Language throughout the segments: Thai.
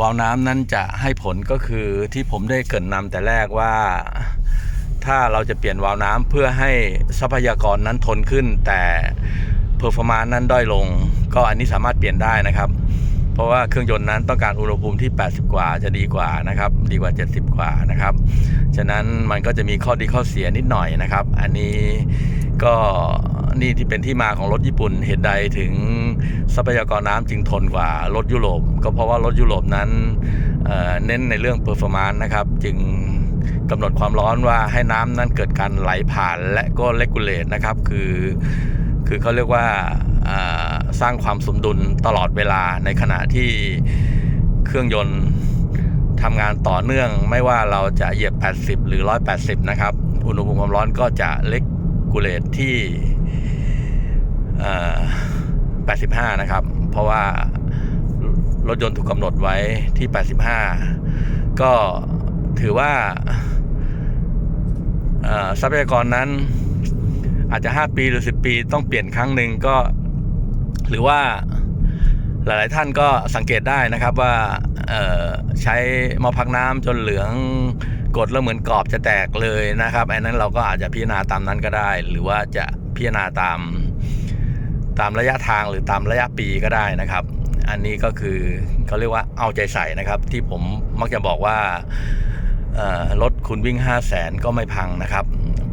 วาล์วน้ำนั้นจะให้ผลก็คือที่ผมได้เกรินนำแต่แรกว่า ถ้าเราจะเปลี่ยนวาล์วน้ำเพื่อให้ทรัพยากรนั้นทนขึ้น แต่เพอร์ฟอร์มานนั้นด้อยลง ก็อันนี้สามารถเปลี่ยนได้นะครับ เพราะว่าเครื่องยนต์นั้นต้องการอุณหภูมิที่ 80 กว่าจะดีกว่านะครับ ดีกว่า 70 กว่านะครับ ฉะนั้นมันก็จะมีข้อดีข้อเสียนิดหน่อยนะครับ อันนี้ก็ นี่ที่เป็นที่มาของรถญี่ปุ่นเหตุใดถึงทรัพยากรน้ำจึงทนกว่ารถยุโรป ก็เพราะว่ารถยุโรปนั้นเเน้นในเรื่องเ e อร์ฟอร์มานนะครับ จึงกำหนดความร้อนว่าให้น้ำนั้นเกิดการไหลผ่านและก็เลกูเลตนะครับ คือคือเขาเรียกว่าอ่าสร้างความสมดุลตลอดเวลาในขณะที่เครื่องยนต์ทำงานต่อเนื่อง ไม่ว่าเราจะเหยียบ 80 หรือ 180 นะครับ อุณหภูมิความร้อนก็จะเล็ก กูเลตที่ 85 นะครับ เพราะว่ารถยนต์ถูกกำหนดไว้ที่ 85 ก็ถือว่าทรัพยากรนั้นอาจจะ 5 ปีหรือ 10 ปีต้องเปลี่ยนครั้งหนึ่งก็ หรือว่าหลาย ๆ ท่านก็สังเกตได้นะครับว่าใช้หม้อพักน้ำจนเหลือง กดแล้วเหมือนกรอบจะแตกเลยนะครับอันนั้นเราก็อาจจะพิจารณาตามนั้นก็ได้ หรือว่าจะพิจารณาตามตามระยะทางหรือตามระยะปีก็ได้นะครับ อันนี้ก็คือเขาเรียกว่าเอาใจใส่นะครับ ที่ผมมักจะบอกว่ารถคุณวิ่ง 5 0 0แสนก็ไม่พังนะครับ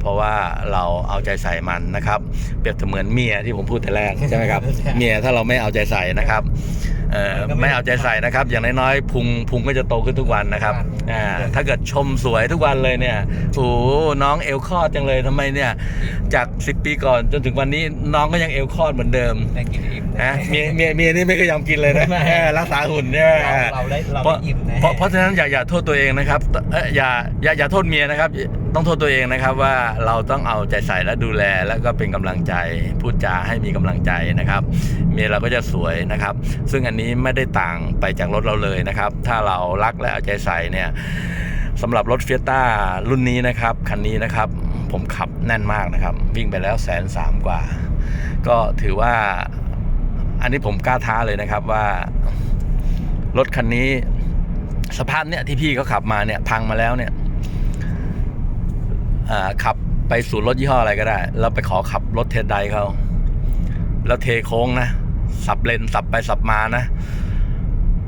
เพราะว่าเราเอาใจใส่มันนะครับ เปรียบเสมือนเมียที่ผมพูดแต่แรกใช่ไหมครับ เมียถ้าเราไม่เอาใจใส่นะครับเอ่อไม่เอาใจใส่นะครับ อย่างน้อยๆพุงพุงก็จะโตขึ้นทุกวันนะครับอ่าถ้าเกิดชมสวยทุกวันเลยเนี่ยโอ้โหน้องเอวคลอดจังเลยทำไมเนี่ยจาก 10 ปีก่อนจนถึงวันนี้น้องก็ยังเอวคลอดเหมือนเดิมได้กินอิ่มนะเมียเมียเมียนี่ไม่เคยยอมกินเลยนะไม่เออรักษาหุ่นเนี่ยเราเราได้เราเพราะได้อิ่มนะเพราะเพราะฉะนั้นอย่าอย่าโทษตัวเองนะครับเอ้ยอย่าอย่าอย่าโทษเมียนะครับ ต้องโทษตัวเองนะครับว่าเราต้องเอาใจใส่และดูแล แล้วก็เป็นกำลังใจพูดจาให้มีกำลังใจนะครับ เมียเราก็จะสวยนะครับ ซึ่งอันนี้ไม่ได้ต่างไปจากรถเราเลยนะครับ ถ้าเรารักและเอาใจใส่เนี่ยสำหรับรถเฟียต้ารุ่นนี้นะครับคันนี้นะครับผมขับแน่นมากนะครับ วิ่งไปแล้วแสนสามกว่า ก็ถือว่าอันนี้ผมกล้าท้าเลยนะครับว่ารถคันนี้ สภาพเนี่ยที่พี่เขาขับมาเนี่ยพังมาแล้วเนี่ย ขับไปสู่รถยี่ห้ออะไรก็ได้ เราไปขอขับรถเทสไดเขาแล้วเทโค้งนะ สับเลนสับไปสับมานะ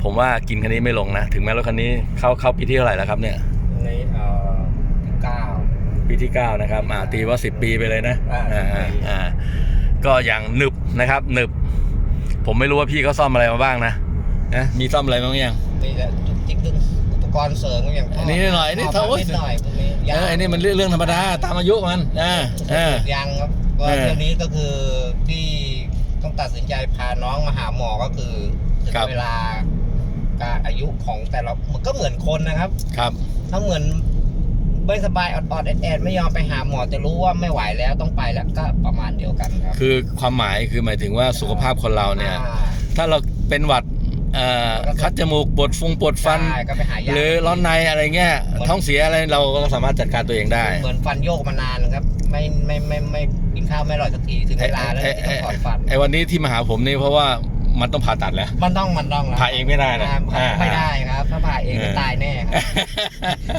ผมว่ากินคันนี้ไม่ลงนะ ถึงแม้รถคันนี้เข้าเข้าปีที่เท่าไหร่แล้วครับเนี่ยในเอ่อที่เก้าปีที่9นะครับอ่าตีว่า10ปีไปเลยนะอ่าอ่า10ปีอ่าก็อย่างหนึบนะครับหนึบ ผมไม่รู้ว่าพี่เขาซ่อมอะไรมาบ้างนะนะมีซ่อมอะไรบ้างยังนี่แหละจุกจิกดึงอุ ปกรณ์เสริมก็อย่างอันนี้นิดหน่อยนี่ท่เท่านิดหน่อยพวกนี้เอออันนี้มันเรื่องเรื่องธรรมดาตามอายุมันอ่าอ่า ยังครับว่าเออเรื่องนี้ก็คือที่ต้องตัดสินใจพาน้องมาหาหมอก็คือถึงครับเวลาการอายุของแต่ละมันก็เหมือนคนนะครับ ครับ ถ้าเหมือนไม่สบายออดๆแอดๆไม่ยอมไปหาหมอจะรู้ว่าไม่ไหวแล้วต้องไปแล้วก็ประมาณเดียวกันครับคือความหมายคือหมายถึงว่าสุขภาพคนเราเนี่ย อ่าถ้าเราเป็นหวัดเอ่อ คัดจมูกปวดฟงปวดฟันใช่ก็ไปหายาหรือร้อนในอะไรเงี้ยท้องเสียอะไรเราก็สามารถจัดการตัวเองได้ เหมือนฟันโยกมานานครับไม่ไม่ไม่ไม่กินข้าวไม่อร่อยสักทีถึงเวลาแล้วไอ้ที่ต้องถอดฟันไอ้วันนี้ที่มาหาผมนี่เพราะว่ามันต้องผ่าตัดแล้ว มันต้องมันต้องแล้วผ่าเองไม่ได้นะผ่าอ่าไม่ได้ครับ ถ้าผ่าเองก็เออตายแน่ครับ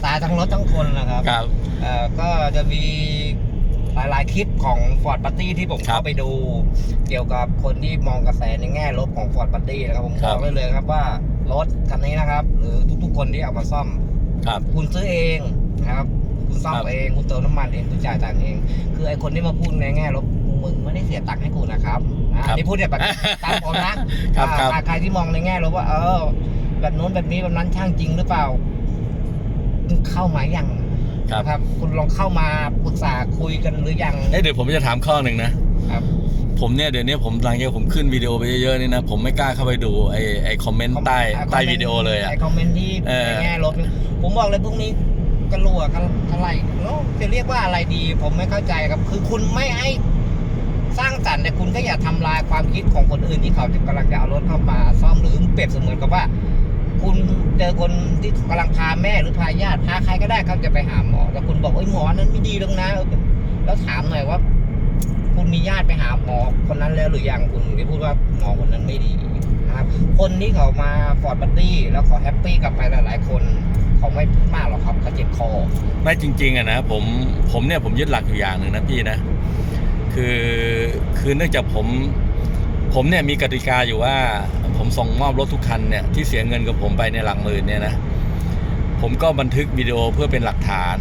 ตายทั้งรถทั้งคนนะครับครับเอ่อก็จะมีห ลายๆคลิปของ Ford p a r t y ที่ผมครับเข้าไปดู เกี่ยวกับคนที่มองกระแสในแง่ลบของ Ford p a r t y นะครับผมครับบอกได้เลยครับว่ารถคันนี้นะครับ หรือทุกๆคนที่เอามาซ่อมครับคุณซื้อเองนะครับ คุณซ่อมครับเองคุณเติมน้ำมันเองคุณจ่ายตังค์เอง คือไอ้คนที่มาพูดในแง่ลบมึงไม่ได้เสียตังค์ให้กูนะครับอ่าครับนี่พูดเนี่ยแบบตามผมนะครับครับอ่าใครที่มองในแง่ลบว่า เออ แบบนู้นแบบนี้แบบนั้นช่างจริงหรือเปล่าคุณเข้ามายัง ครับ นะครับ คุณลองเข้ามาปรึกษาคุยกันหรือยัง เอ้ยเดี๋ยวผมจะถามข้อหนึ่งนะครับ ผมเนี่ยเดี๋ยวนี้ผมหลังจากผมขึ้นวิดีโอไปเยอะๆนี่นะผมไม่กล้าเข้าไปดูไอ้ไอ้คอมเมนต์ใต้อ่าใต้คอมเมนต์วิดีโอเลยอะ ไอ้คอมเมนต์ที่เออ ในแง่ลบเนี่ยผมบอกเลยพวกนี้กระลัวกันอะไรเนาะจะเรียกว่าอะไรดี ผมไม่เข้าใจครับ คือคุณไม่ให้สร้างสรรค์แต่คุณก็อย่าทำลายความคิดของคนอื่นที่เขาจะกำลังจะเอารถเข้ามาซ่อมหรือเปรียบเสมือนกับว่า คุณเจอคนที่กำลังพาแม่หรือพาญาติพาใครก็ได้เขาจะไปหาหมอแต่คุณบอกเอ้หมอนั้นไม่ดีหรอกนะแล้วถามหน่อยว่า คุณมีญาติไปหาหมอคนนั้นแล้วหรือยังคุณได้พูดว่าหมอคนนั้นไม่ดีนะครับ คนที่เขามาฟอร์ดบัตตี้แล้วขาแฮปปี้กลับไปหลาย ๆ คนเขาไม่พูดมากหรอกครับเขาเจ็บคอไม่จริง ๆอะนะผมผมเนี่ยผมยึดหลักอยู่อย่างหนึ่งนะพี่นะ คือคือเนื่องจากผมผมเนี่ยมีกติกาอยู่ว่า ผมส่งมอบรถทุกคันเนี่ยที่เสียเงินกับผมไปในหลักหมื่นเนี่ยนะผมก็บันทึกวิดีโอเพื่อเป็นหลักฐาน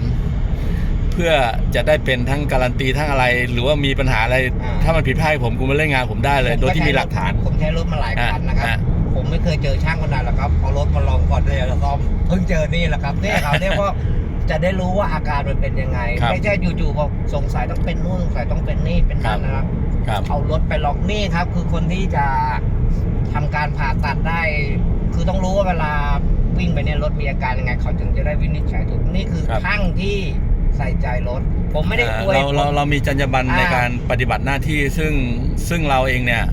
เพื่อจะได้เป็นทั้งการันตีทั้งอะไร หรือว่ามีปัญหาอะไร อ่า ถ้ามันผิดพลาดผมกูมาเล่นงานผมได้เลย โดยที่มีหลักฐาน ผมใช้รถมาหลายคันนะครับ อ่าผมไม่เคยเจอช่างคนนั้นหรอกครับเอารถมาลองก่อนเลยแล้วซ่อมเพิ่งเจอนี่แหละครับเนี่ยเขาเนี่ยก็จะได้รู้ว่าอาการมันเป็นยังไง ครับไม่ใช่อยู่ๆบอกสงสัยต้องเป็นนู่นสงสัยต้องเป็นนี่เป็นนั่นนะครับ ครับ เอารถไปล็อกนี่ครับ คือคนที่จะ ทำการผ่าตัดได้ คือต้องรู้ว่าเวลาวิ่งไปเนี่ยรถมีอาการยังไง เขาถึงจะได้วินิจฉัยถูกนี่คือครับช่างที่ใส่ใจรถ ผมไม่ได้อวยเราเราผมเรามีจรรยาบรรณอ่าในการปฏิบัติหน้าที่ซึ่งซึ่งเราเองเนี่ย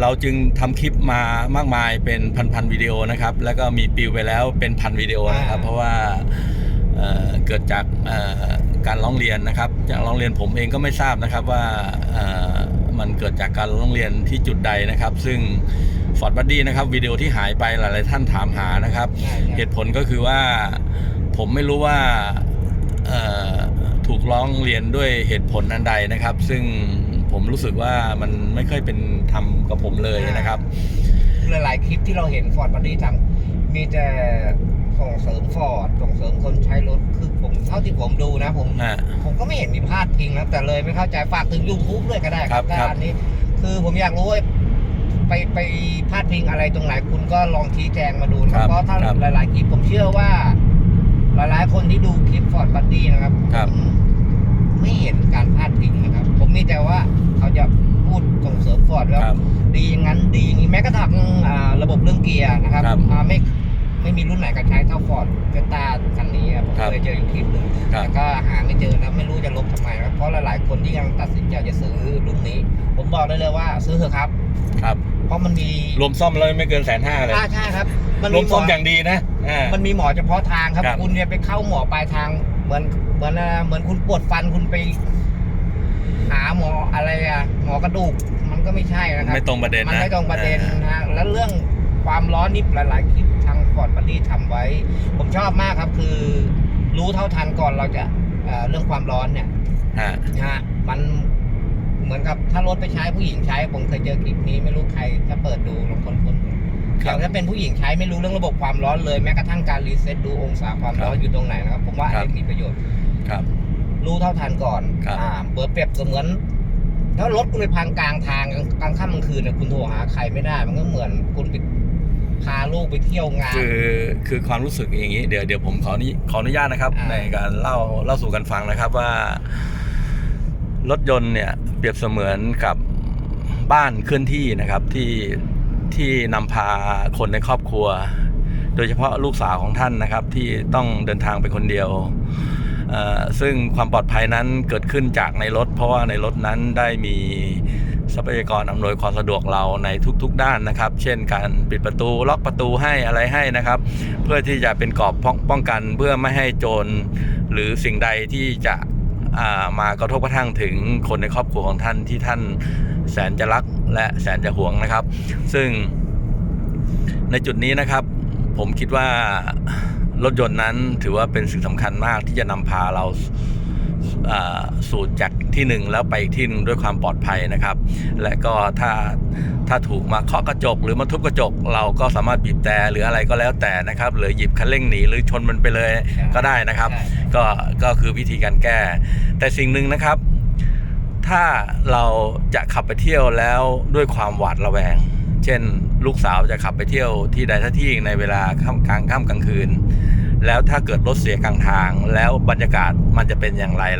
เราจึงทำคลิปมามากมายเป็นพันๆวิดีโอนะครับ แล้วก็มีปิวไปแล้วเป็นพันวิดีโอนะครับ เพราะว่าเอ่อเกิดจากเอ่อการร้องเรียนนะครับจากร้องเรียนผมเองก็ไม่ทราบนะครับว่าเอ่อ มันเกิดจากการร้องเรียนที่จุดใดนะครับ ซึ่งฟอร์ดบัดดี้นะครับวิดีโอที่หายไปหลาย ๆ ท่านถามหานะครับใช่ใช่เหตุผลก็คือว่าผมไม่รู้ว่าเอ่อถูกร้องเรียนด้วยเหตุผลอันใดนะครับ ซึ่งผมรู้สึกว่ามันไม่ค่อยเป็นธรรมกับผมเลยนะครับหลายๆคลิปที่เราเห็นฟอร์ดบัดดี้ทำมีแต่ ส่งเสริมฟอร์ดส่งเสริมคนใช้รถคือผมเท่าที่ผมดูนะผมอ่า ผมก็ไม่เห็นมีพลาดพิงนะแต่เลยไม่เข้าใจฝากถึง YouTube ด้วยก็ได้คครัรับบถ้าครับอันนี้ คือผมอยากรู้ว่าไปไปพลาดพิงอะไรตรงไหนคุณก็ลองชี้แจงมาดูนะครับเพราะถ้าครับหลายๆคลิปผมเชื่อว่า หลายๆคนที่ดูคลิปฟอร์ดบัดดี้นะครับครับผมไม่เห็นการพลาดพิงนะครับ ผมมีแต่ว่าเขาจะพูดส่งเสริมฟอร์ดแล้วครับ ดีอย่างนั้นดีอย่างนี้แม้กระทั่งอ่าระบบเรื่องเกียร์นะครับครับ อ่าไม่ ไม่มีรุ่นไหนก็ใช้เท่าฟอร์ดเฟต้าคันนี้ผมครับเคยเจออยู่คลิปหนึ่งครับ แต่ก็หาไม่เจอนะไม่รู้จะลบทำไมครับเพราะหลายๆคนที่ยังตัดสินใจจะซื้อรุ่นนี้ ผมบอกได้เลยว่าซื้อเถอะครับ ครับ เพราะมันมีรวมซ่อมแล้วไม่เกินแสนห้าเลย อ่าใช่ครับ มันรวมีมหมซ่ออมอย่างดีนะอ่า มันมีหมอเฉพาะทางครับ ครับ คุณเนี่ยไปเข้าหมอปลายทางเหมือนเหมือนอ่าเหมือนคุณปวดฟันคุณไป หาหมออะไรอะหมอกระดูก มันก็ไม่ใช่นะครับ ไม่ตรงประเด็นนะมันไม่ตรงประเด็นอ่า นะฮะแล้วเรื่องความร้อนนี่หลายๆคลิป ทางฟอร์ดบัดดี้ทำไว้ ผมชอบมากครับ คือรู้เท่าทันก่อนเราจะเอ่อเรื่องความร้อนเนี่ยอ่านะฮะมันเหมือนกับถ้ารถไปใช้ผู้หญิงใช้ ผมเคยเจอคลิปนี้ไม่รู้ใครถ้าเปิดดูลองคนคนๆครับแต่ถ้าเป็นผู้หญิงใช้ไม่รู้เรื่องระบบความร้อนเลยแม้กระทั่งการรีเซ็ตดูองศาความร้อนครับอยู่ตรงไหนนะครับ ผมว่าอันครับนี้มีประโยชน์ครับ รู้เท่าทันก่อนครับอ่าเปิดเปรียบเสมือนถ้ารถคุณไปพังกลางทางกลางค่ำกลางคืนเนี่ยคุณโทรหาใครไม่ได้ มันก็เหมือนคุณไป พาลูกไปเที่ยวงาน คือคือความรู้สึกอย่างนี้ เดี๋ยวเดี๋ยวผมขออนุขออนุญาตนะครับ อ่า ในการเล่าเล่าสู่กันฟังนะครับว่า รถยนต์เนี่ย เปรียบเสมือนกับบ้านเคลื่อนที่นะครับที่ที่นำพาคนในครอบครัว โดยเฉพาะลูกสาวของท่านนะครับ ที่ต้องเดินทางไปคนเดียวเอ่อซึ่งความปลอดภัยนั้นเกิดขึ้นจากในรถ เพราะว่าในรถนั้นได้มี ทรัพยากรอำนวยความสะดวกเราในทุกๆด้านนะครับ เช่นการปิดประตูล็อกประตูให้อะไรให้นะครับ เพื่อที่จะเป็นกรอบป้ององกันเพื่อไม่ให้โจรหรือสิ่งใดที่จะามากระทบกระทั่งถึงคนในครอบครัวของท่านที่ท่านแสนจะรักและแสนจะหวงนะครับ ซึ่งในจุดนี้นะครับ ผมคิดว่ารถยนต์นั้นถือว่าเป็นสิ่งสำคัญมากที่จะนำพาเราาสู่จาก ที่หนึ่งแล้วไปอีกที่หนึ่งด้วยความปลอดภัยนะครับ และก็ถ้าถ้าถูกมาเคาะกระจก หรือมาทุบกระจก เราก็สามารถบีบแต่หรืออะไรก็แล้วแต่นะครับหรือหยิบคันเร่งหนีหรือชนมันไปเลยก็ได้นะครับใช่ก็ก็คือวิธีการแก้ แต่สิ่งหนึ่งนะครับ ถ้าเราจะขับไปเที่ยวแล้วด้วยความหวาดระแวง เช่น ลูกสาวจะขับไปเที่ยวที่ใดท่าที่ในเวลาค่ำกลางค่ำกลางคืนแล้วถ้าเกิดรถเสียกลางทาง แล้วบรรยากาศมันจะเป็นอย่างไรล่ะ